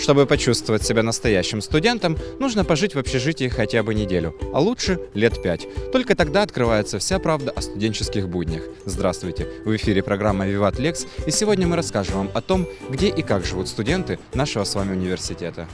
Чтобы почувствовать себя настоящим студентом, нужно пожить в общежитии хотя бы неделю, а лучше лет пять. Только тогда открывается вся правда о студенческих буднях. Здравствуйте! В эфире программа «Виват Лекс», и сегодня мы расскажем вам о том, где и как живут студенты нашего с вами университета.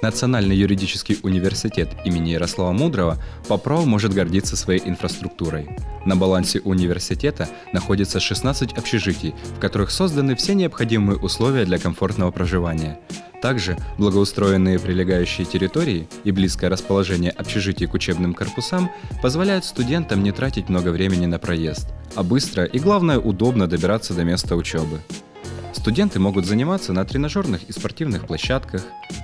Национальный юридический университет имени Ярослава Мудрого по праву может гордиться своей инфраструктурой. На балансе университета находится 16 общежитий, в которых созданы все необходимые условия для комфортного проживания. Также благоустроенные прилегающие территории и близкое расположение общежитий к учебным корпусам позволяют студентам не тратить много времени на проезд, а быстро и, главное, удобно добираться до места учебы. Студенты могут заниматься на тренажерных и спортивных площадках,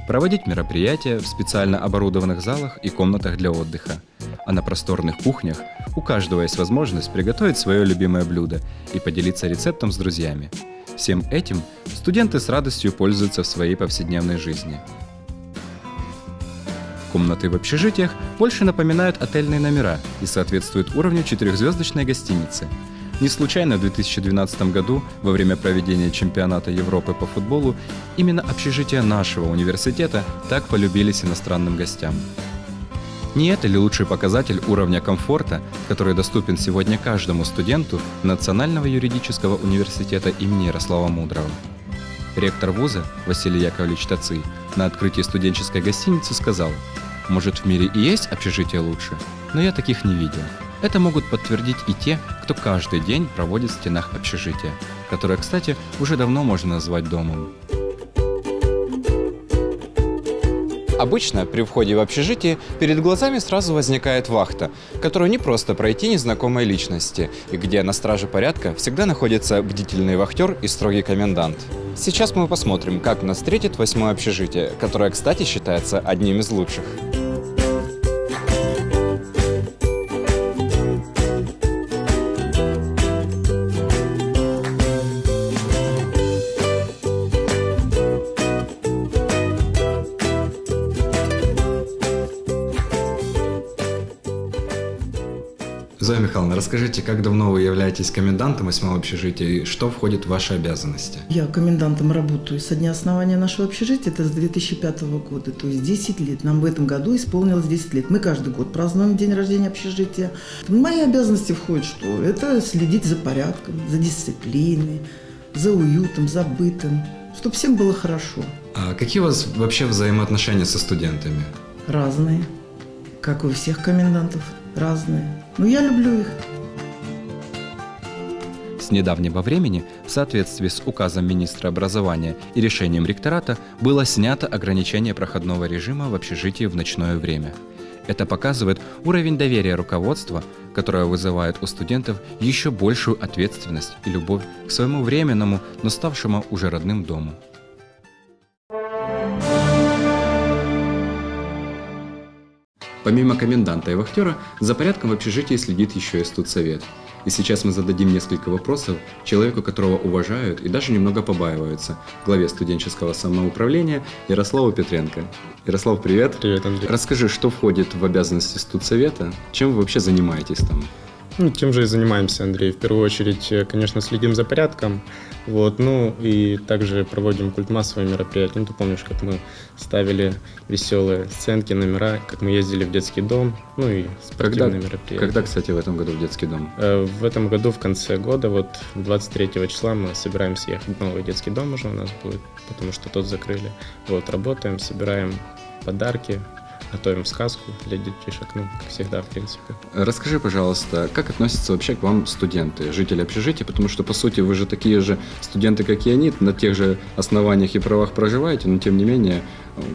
проводить мероприятия в специально оборудованных залах и комнатах для отдыха. А на просторных кухнях у каждого есть возможность приготовить свое любимое блюдо и поделиться рецептом с друзьями. Всем этим студенты с радостью пользуются в своей повседневной жизни. Комнаты в общежитиях больше напоминают отельные номера и соответствуют уровню четырехзвездочной гостиницы – не случайно в 2012 году, во время проведения чемпионата Европы по футболу, именно общежития нашего университета так полюбились иностранным гостям. Не это ли лучший показатель уровня комфорта, который доступен сегодня каждому студенту Национального юридического университета имени Ярослава Мудрого? Ректор вуза Василий Яковлевич Таций на открытии студенческой гостиницы сказал, «Может, в мире и есть общежитие лучше, но я таких не видел. Это могут подтвердить и те, кто каждый день проводит в стенах общежития, которое, кстати, уже давно можно назвать домом. Обычно при входе в общежитие перед глазами сразу возникает вахта, которую не просто пройти незнакомой личности, и где на страже порядка всегда находится бдительный вахтер и строгий комендант. Сейчас мы посмотрим, как нас встретит восьмое общежитие, которое, кстати, считается одним из лучших. Зоя Михайловна, расскажите, как давно вы являетесь комендантом восьмого общежития и что входит в ваши обязанности? Я комендантом работаю со дня основания нашего общежития, это с 2005 года, то есть 10 лет. Нам в этом году исполнилось 10 лет. Мы каждый год празднуем день рождения общежития. В мои обязанности входит что? Это следить за порядком, за дисциплиной, за уютом, за бытом, чтобы всем было хорошо. А какие у вас вообще взаимоотношения со студентами? Разные, как у всех комендантов разные. Но я люблю их. С недавнего времени, в соответствии с указом министра образования и решением ректората, было снято ограничение проходного режима в общежитии в ночное время. Это показывает уровень доверия руководства, которое вызывает у студентов еще большую ответственность и любовь к своему временному, но ставшему уже родным дому. Помимо коменданта и вахтера, за порядком в общежитии следит еще и студсовет. И сейчас мы зададим несколько вопросов человеку, которого уважают и даже немного побаиваются, главе студенческого самоуправления Ярославу Петренко. Ярослав, привет. Привет, Андрей. Расскажи, что входит в обязанности студсовета, чем вы вообще занимаетесь там? Ну, тем же и занимаемся, Андрей. В первую очередь, э, конечно, следим за порядком. Вот, ну и также проводим культмассовые мероприятия. Ну, ты помнишь, как мы ставили веселые сценки, номера, как мы ездили в детский дом, ну и спортивные когда, мероприятия. Когда, кстати, в этом году в детский дом? Э, в этом году, в конце года, вот 23 числа мы собираемся ехать в новый детский дом уже у нас будет, потому что тот закрыли. Вот, работаем, собираем подарки, готовим сказку для детишек, ну, как всегда, в принципе. Расскажи, пожалуйста, как относятся вообще к вам студенты, жители общежития, потому что, по сути, вы же такие же студенты, как и они, на тех же основаниях и правах проживаете, но, тем не менее,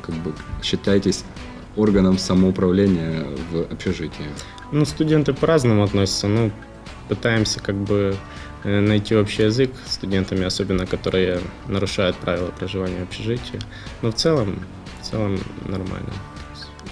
как бы считаетесь органом самоуправления в общежитии. Ну, студенты по-разному относятся, ну, пытаемся как бы э, найти общий язык с студентами, особенно которые нарушают правила проживания в общежитии. Но в целом, в целом нормально.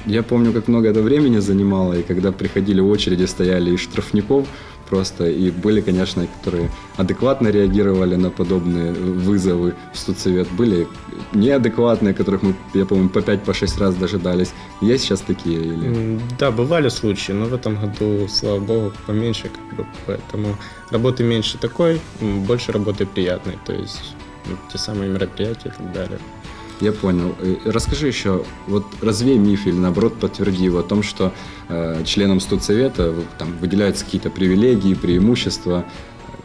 Я помню, как много это времени занимало, и когда приходили очереди, стояли из штрафников просто, и были, конечно, которые адекватно реагировали на подобные вызовы в студсовет, были неадекватные, которых мы, я помню, по 5-6 по шесть раз дожидались. Есть сейчас такие? Или... Да, бывали случаи, но в этом году, слава богу, поменьше, как бы, поэтому работы меньше такой, больше работы приятной, то есть м, те самые мероприятия и так далее. Я понял. Э, Расскажи еще, вот развей миф или наоборот подтверди его о том, что э, членам студсовета там выделяются какие-то привилегии, преимущества.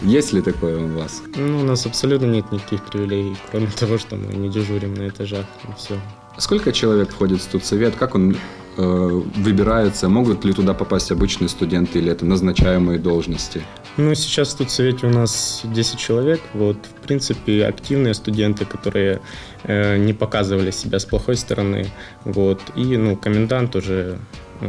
Есть ли такое у вас? Ну, у нас абсолютно нет никаких привилегий, кроме того, что мы не дежурим на этажах, и все. Сколько человек входит в студсовет? Как он выбирается? Могут ли туда попасть обычные студенты или это назначаемые должности? Ну, сейчас тут в Совете у нас 10 человек. Вот, в принципе, активные студенты, которые э, не показывали себя с плохой стороны. Вот, и, ну, комендант уже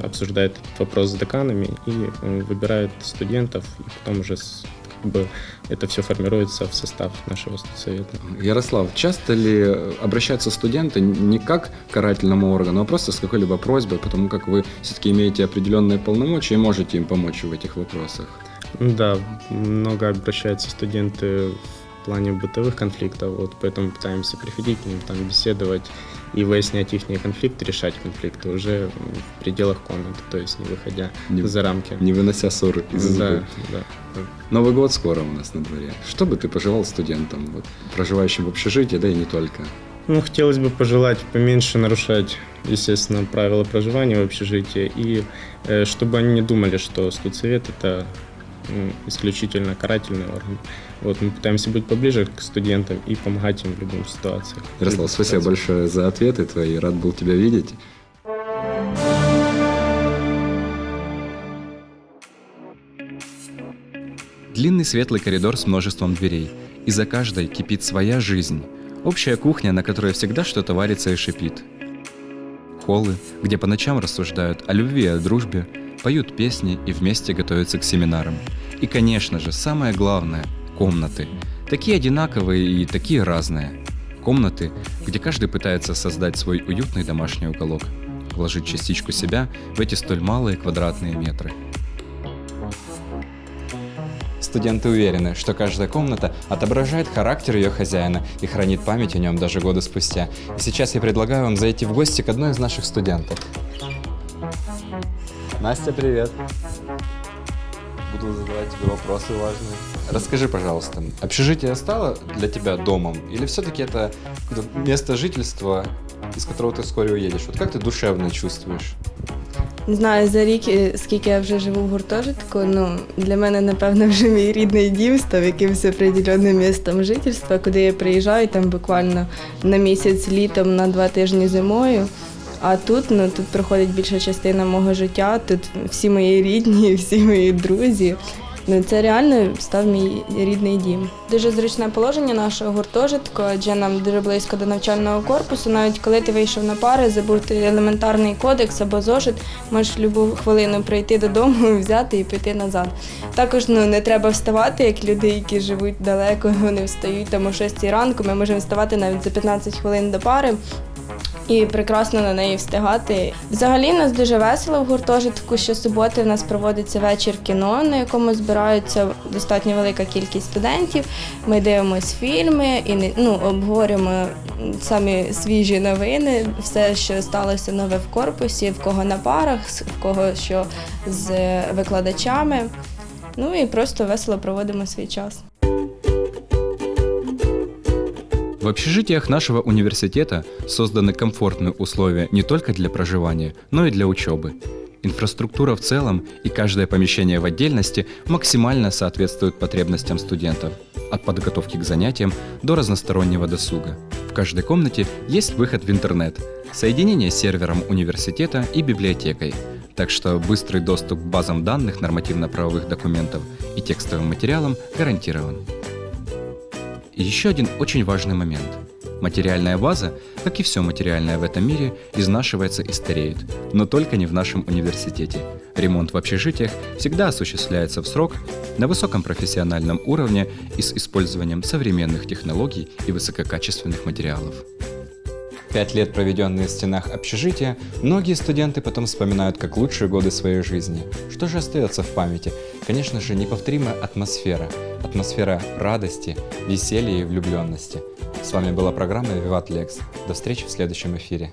обсуждает этот вопрос с деканами и э, выбирает студентов, и потом уже с- бы это все формируется в состав нашего студсовета. Ярослав, часто ли обращаются студенты не как к карательному органу, а просто с какой-либо просьбой, потому как вы все-таки имеете определенные полномочия и можете им помочь в этих вопросах? Да, много обращаются студенты в плане бытовых конфликтов, вот поэтому пытаемся приходить к ним, там беседовать и выяснять их конфликты, решать конфликты уже в пределах комнаты, то есть не выходя Не- за рамки. Не вынося ссоры из да, избы. да. Новый год скоро у нас на дворе. Что бы ты пожелал студентам, вот, проживающим в общежитии, да и не только? Ну, хотелось бы пожелать поменьше нарушать, естественно, правила проживания в общежитии, и э, чтобы они не думали, что студсовет – это исключительно карательный орган. Вот, мы пытаемся быть поближе к студентам и помогать им в любых ситуациях. В Ярослав, спасибо большое за ответы твои. Рад был тебя видеть. Длинный светлый коридор с множеством дверей, и за каждой кипит своя жизнь. Общая кухня, на которой всегда что-то варится и шипит. Холлы, где по ночам рассуждают о любви и о дружбе, поют песни и вместе готовятся к семинарам. И, конечно же, самое главное – комнаты. Такие одинаковые и такие разные. Комнаты, где каждый пытается создать свой уютный домашний уголок, вложить частичку себя в эти столь малые квадратные метры. Студенты уверены, что каждая комната отображает характер ее хозяина и хранит память о нем даже годы спустя. И сейчас я предлагаю вам зайти в гости к одной из наших студентов. Настя, привет. Буду задавать тебе вопросы важные. Расскажи, пожалуйста, общежитие стало для тебя домом или все-таки это какое-то место жительства, из которого ты вскоре уедешь? Вот как ты душевно чувствуешь? Не знаю, за рік, е, скільки я вже живу в гуртожитку, ну для мене, напевно, вже мій рідний дім став якимось определенним містом жительства, куди я приїжджаю там буквально на місяць літом, на два тижні зимою. А тут ну тут проходить більша частина мого життя. Тут всі мої рідні, всі мої друзі. Ну це реально став мій рідний дім. Дуже зручне положення нашого гуртожитку, адже нам дуже близько до навчального корпусу. Навіть коли ти вийшов на пари, забути елементарний кодекс або зошит, можеш любу хвилину прийти додому, взяти і піти назад. Також ну не треба вставати, як люди, які живуть далеко, вони встають там о 6 ранку. Ми можемо вставати навіть за 15 хвилин до пари і прекрасно на неї встигати. Взагалі нас дуже весело в гуртожитку. Щосуботи в нас проводиться вечір кіно, на якому збираються достатньо велика кількість студентів. Ми дивимося фільми і ну, обговорюємо самі свіжі новини, все, що сталося нове в корпусі, в кого на парах, в кого що з викладачами. Ну і просто весело проводимо свій час. В общежитиях нашего университета созданы комфортные условия не только для проживания, но и для учебы. Инфраструктура в целом и каждое помещение в отдельности максимально соответствуют потребностям студентов, от подготовки к занятиям до разностороннего досуга. В каждой комнате есть выход в интернет, соединение с сервером университета и библиотекой, так что быстрый доступ к базам данных нормативно-правовых документов и текстовым материалам гарантирован. И еще один очень важный момент. Материальная база, как и все материальное в этом мире, изнашивается и стареет, но только не в нашем университете. Ремонт в общежитиях всегда осуществляется в срок, на высоком профессиональном уровне и с использованием современных технологий и высококачественных материалов. Пять лет, проведенные в стенах общежития, многие студенты потом вспоминают как лучшие годы своей жизни. Что же остается в памяти? Конечно же, неповторимая атмосфера. Атмосфера радости, веселья и влюбленности. С вами была программа «Виват Лекс». До встречи в следующем эфире.